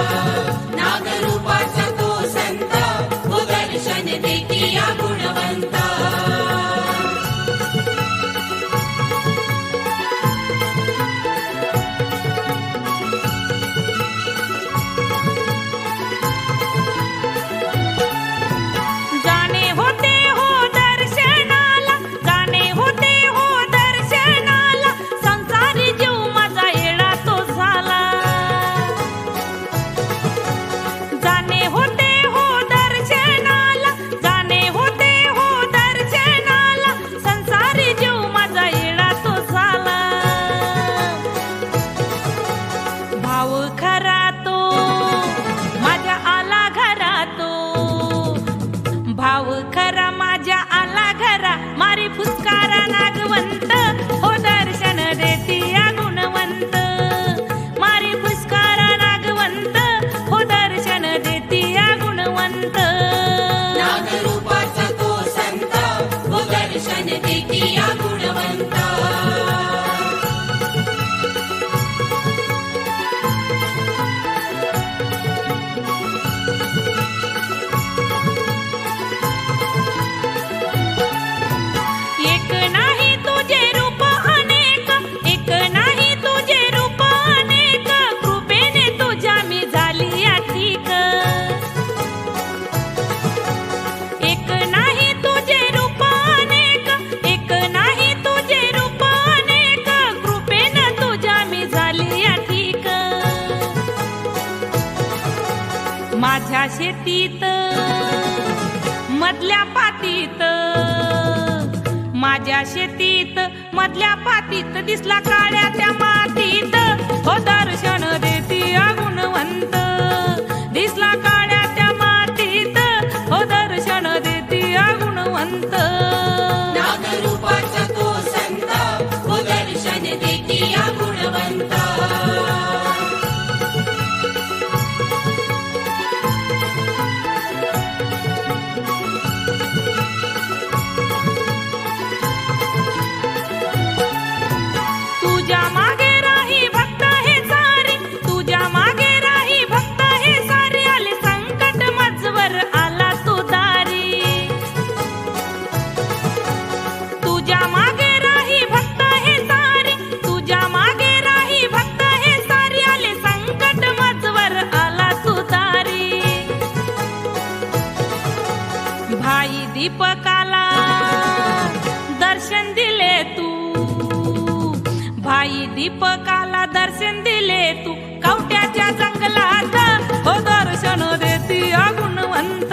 love. माझ्या शेतीत मधल्या पातीत माझ्या शेतीत मधल्या पातीत दिसला काळ्या त्या मजवर आला तू दारी तुझ्या मागे राही भक्त हे सारी. तुझ्या मागे राही भक्त हे सारी. आले संकट मजवर आला तू दारी भाई दीपकाला दर्शन दिले तू. भाई दीपकाला दर्शन दिले तू. कवट्याच्या जंगलात हो ಅಂತ